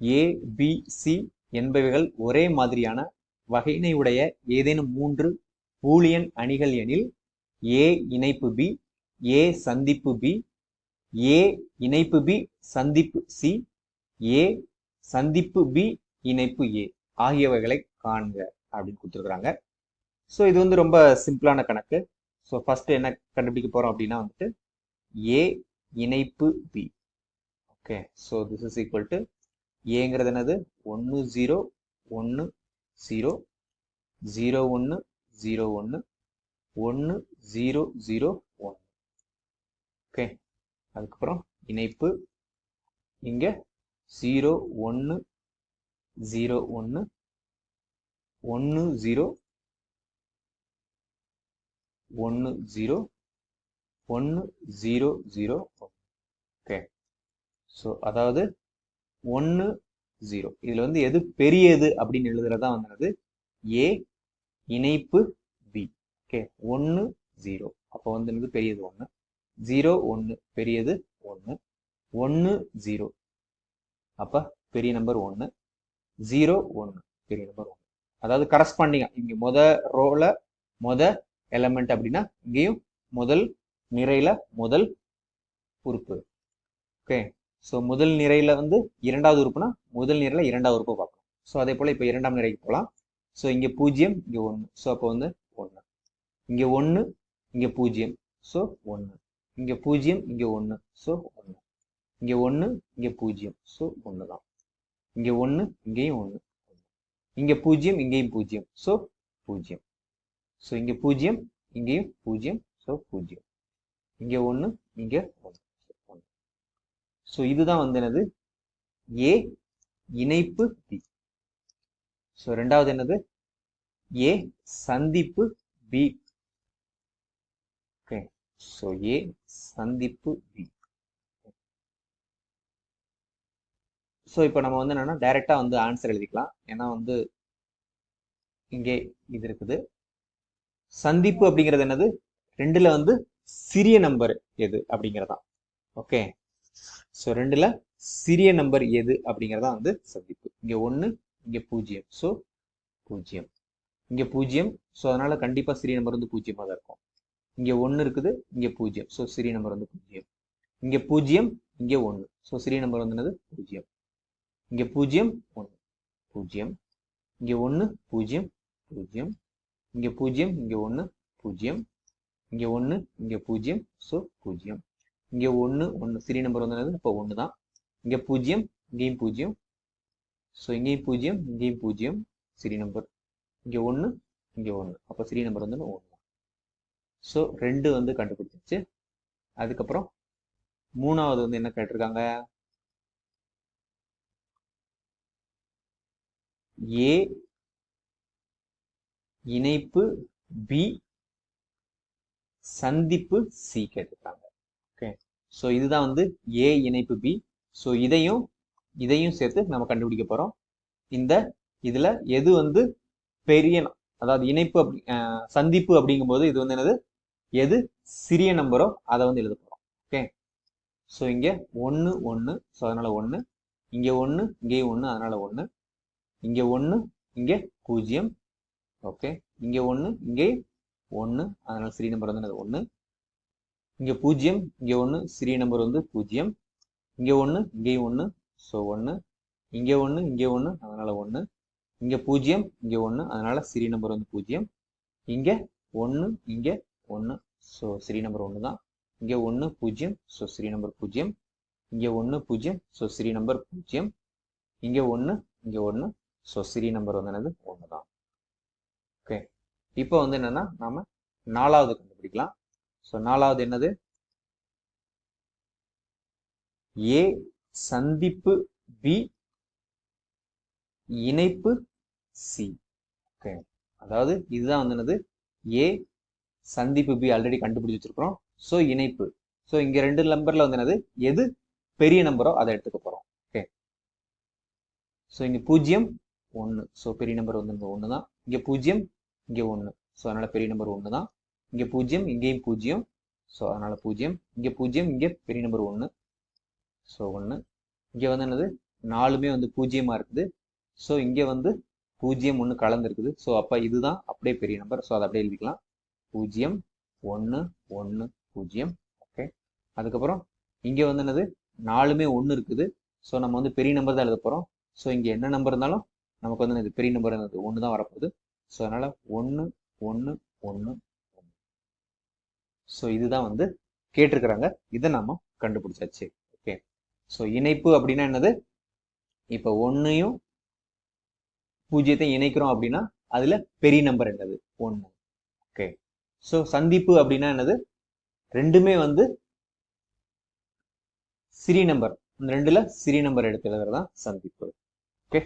ஏ B C என்பவைகள் ஒரே மாதிரியான வகையினையுடைய ஏதேனும் மூன்று பூலியன் அணிகள் எனில் ஏ இணைப்பு பி ஏ சந்திப்பு பி ஏ இணைப்பு பி சந்திப்பு சி ஏ சந்திப்பு பி இணைப்பு ஏ ஆகியவைகளை காண்க அப்படின்னு கொடுத்துருக்குறாங்க. ஸோ இது வந்து ரொம்ப சிம்பிளான கணக்கு. ஸோ ஃபஸ்ட்டு என்ன கண்டுபிடிக்க போகிறோம் அப்படின்னா வந்துட்டு ஏ இணைப்பு B okay so this is equal to ஏங்கிறது என்னது? ஒன்று ஜீரோ ஒன்று ஜீரோ ஜீரோ ஒன்று ஜீரோ ஒன்று ஒன்று ஜீரோ ஜீரோ ஒன்று ஓகே அதுக்கப்புறம் இணைப்பு. இங்கே ஜீரோ ஒன்று ஜீரோ ஒன்று ஒன்று ஜீரோ ஒன்று ஜீரோ ஒன்று ஜீரோ ஜீரோ ஓகே ஸோ அதாவது ஒன்று ஜீரோ இதில் வந்து எது பெரியது அப்படின்னு எழுதுறதா வந்தது? ஏ இணைப்பு பி ஓகே ஒன்று ஜீரோ அப்போ வந்து பெரியது ஒன்று ஜீரோ ஒன்று பெரியது ஒன்று ஒன்று ஜீரோ அப்போ பெரிய நம்பர் ஒன்று ஜீரோ ஒன்று பெரிய நம்பர் ஒன்று அதாவது கரஸ்பாண்டிங்காக இங்கே முத ரோவில் முத எலமெண்ட் அப்படின்னா இங்கேயும் முதல் நிறையில் முதல் உறுப்பு. ஓகே ஸோ முதல் நிறையில வந்து இரண்டாவது உறுப்புனா முதல் நிறையில் இரண்டாவது உறுப்பு பார்க்கணும். ஸோ அதே போல் இப்போ இரண்டாம் நிறைக்கு போகலாம் ஸோ இங்கே பூஜ்ஜியம் இங்கே ஒன்று ஸோ அப்போ வந்து ஒன்று இங்கே ஒன்று இங்கே பூஜ்ஜியம். ஸோ ஒன்று இங்கே பூஜ்ஜியம் இங்கே ஒன்று ஸோ ஒன்று இங்கே ஒன்று இங்கே பூஜ்ஜியம். ஸோ ஒன்று தான் இங்கே ஒன்று இங்கேயும் ஒன்று இங்கே பூஜ்ஜியம் இங்கேயும் பூஜ்ஜியம். ஸோ பூஜ்ஜியம். ஸோ இங்கே பூஜ்ஜியம் இங்கேயும் பூஜ்ஜியம். ஸோ பூஜ்ஜியம். இங்கே ஒன்று இங்கே ஒன்று ஸோ இதுதான் வந்து என்னது? ஏ இணைப்பு பி ஸோ ரெண்டாவது என்னது? ஏ சந்திப்பு பி ஓகே ஸோ ஏ சந்திப்பு பி ஸோ இப்போ நம்ம வந்து என்னன்னா டைரெக்டாக வந்து ஆன்சர் எழுதிக்கலாம். ஏன்னா வந்து இங்கே இது இருக்குது. சந்திப்பு அப்படிங்கிறது என்னது? ரெண்டுல வந்து சிறிய நம்பர் எது அப்படிங்கிறதான். ஓகே ஸோ ரெண்டில் சிறிய நம்பர் எது அப்படிங்கிறதா வந்து சந்திப்பு. இங்கே ஒன்று இங்கே பூஜ்ஜியம் ஸோ பூஜ்ஜியம் இங்கே பூஜ்ஜியம் ஸோ அதனால் கண்டிப்பாக சிறிய நம்பர் வந்து பூஜ்ஜியமாக தான் இருக்கும். இங்கே ஒன்று இருக்குது இங்கே பூஜ்ஜியம் ஸோ சிறிய நம்பர் வந்து பூஜ்ஜியம் இங்கே பூஜ்ஜியம் இங்கே ஒன்று ஸோ சிறிய நம்பர் வந்து என்னது? பூஜ்ஜியம் இங்கே பூஜ்ஜியம் ஒன்று பூஜ்ஜியம் இங்கே ஒன்று பூஜ்ஜியம் பூஜ்ஜியம் இங்கே பூஜ்ஜியம் இங்கே ஒன்று பூஜ்ஜியம் இங்கே ஒன்று இங்கே பூஜ்ஜியம் ஸோ பூஜ்ஜியம் இங்கே ஒன்று ஒன்று சிறிய நம்பர் வந்து இப்போ ஒன்று தான் இங்கே பூஜ்ஜியம் இங்கேயும் பூஜ்ஜியம். ஸோ இங்கேயும் பூஜ்ஜியம் இங்கேயும் பூஜ்ஜியம் சிறிய நம்பர் இங்கே ஒன்று இங்கே ஒன்று அப்போ சிறிய நம்பர் வந்து ஒன்று தான் ஸோ ரெண்டு வந்து கண்டுபிடிச்சிச்சு அதுக்கப்புறம் மூணாவது வந்து என்ன கேட்டிருக்காங்க? ஏ இணைப்பு பி சந்திப்பு சி கேட்டிருக்காங்க. ஓகே. ஸோ இதுதான் வந்து ஏ இணைப்பு பி ஸோ இதையும் இதையும் சேர்த்து நம்ம கண்டுபிடிக்க போகிறோம் இந்த இதில் எது வந்து பெரிய அதாவது இணைப்பு அப்படி சந்திப்பு அப்படிங்கும்போது இது வந்து என்னது? எது சிறிய நம்பரோ அதை வந்து எழுத போகிறோம் ஓகே. ஸோ இங்கே ஒன்று ஒன்று ஸோ அதனால் ஒன்று இங்கே ஒன்று இங்கேயும் ஒன்று அதனால ஒன்று இங்கே ஒன்று இங்கே பூஜ்ஜியம். ஓகே. இங்கே ஒன்று இங்கே ஒன்று அதனால் சிறிய நம்பர் வந்து என்னது? ஒன்று இங்க பூஜ்ஜியம் இங்க ஒன்று சிறிய நம்பர் வந்து பூஜ்ஜியம். இங்க ஒன்று இங்கேயும் ஒன்று ஸோ ஒன்று இங்க ஒன்று இங்கே ஒன்று அதனால ஒன்று இங்க பூஜ்ஜியம் இங்க ஒன்று அதனால சிறிய நம்பர் வந்து பூஜ்ஜியம். இங்க ஒன்று இங்க ஒன்று ஸோ சிறிய நம்பர் ஒன்று தான் இங்க ஒன்று பூஜ்ஜியம் ஸோ சிறிய நம்பர் பூஜ்ஜியம். இங்க ஒன்று பூஜ்ஜியம் ஸோ சிறிய நம்பர் பூஜ்ஜியம். இங்க ஒன்று இங்க ஒன்று ஸோ சிறிய நம்பர் வந்து என்னது? ஒன்று தான் ஓகே இப்போ வந்து என்னன்னா நாம நாலாவது கண்டுபிடிக்கலாம். ஸோ நாலாவது என்னது? ஏ சந்திப்பு. பி இணைப்பு. சி ஓகே அதாவது இதுதான் வந்து என்னது? ஏ சந்திப்பு. பி ஆல்ரெடி கண்டுபிடிச்சு வச்சிருக்கிறோம். ஸோ இணைப்பு. ஸோ இங்க ரெண்டு நம்பர்ல வந்து என்னது? எது பெரிய நம்பரோ அதை எடுத்துக்க போறோம். ஓகே ஸோ இங்க பூஜ்ஜியம் ஒன்று ஸோ பெரிய நம்பர் வந்து இந்த ஒன்று தான் இங்க பூஜ்ஜியம் இங்க ஒன்று ஸோ அதனால பெரிய நம்பர் ஒன்று தான் இங்க பூஜ்ஜியம் இங்கேயும் பூஜ்ஜியம். ஸோ அதனால பூஜ்ஜியம். இங்க பூஜ்ஜியம் இங்க பெரிய நம்பர் ஒன்று ஸோ ஒன்று இங்க வந்து என்னது? நாலுமே வந்து பூஜ்ஜியமா இருக்குது. ஸோ இங்கே வந்து பூஜ்ஜியம் ஒன்று கலந்துருக்குது. ஸோ அப்போ இதுதான் அப்படியே பெரிய நம்பர் ஸோ அதை அப்படியே எழுதிக்கலாம். பூஜ்ஜியம் ஒன்று ஒன்று பூஜ்ஜியம். ஓகே அதுக்கப்புறம் இங்கே வந்து என்னது? நாலுமே ஒன்று இருக்குது. ஸோ நம்ம வந்து பெரிய நம்பர் தான் எழுத போகிறோம் ஸோ இங்கே என்ன நம்பர் இருந்தாலும் நமக்கு வந்து இது பெரிய நம்பர் என்னது ஒன்று தான் வரப்போகுது. ஸோ அதனால் ஒன்று ஒன்று ஒன்று ஸோ இதுதான் வந்து கேட்டிருக்கிறாங்க. இதை நாம கண்டுபிடிச்சாச்சு. ஓகே ஸோ இணைப்பு அப்படின்னா என்னது? இப்போ ஒன்றையும் பூஜ்ஜியத்தையும் இணைக்கிறோம் அப்படின்னா அதுல பெரிய நம்பர் என்னது? ஒன்று ஓகே ஸோ சந்திப்பு அப்படின்னா என்னது? ரெண்டுமே வந்து சிறிய நம்பர் இந்த ரெண்டுல சிறிய நம்பர் எடுத்து எழுதுறது தான் சந்திப்பு. ஓகே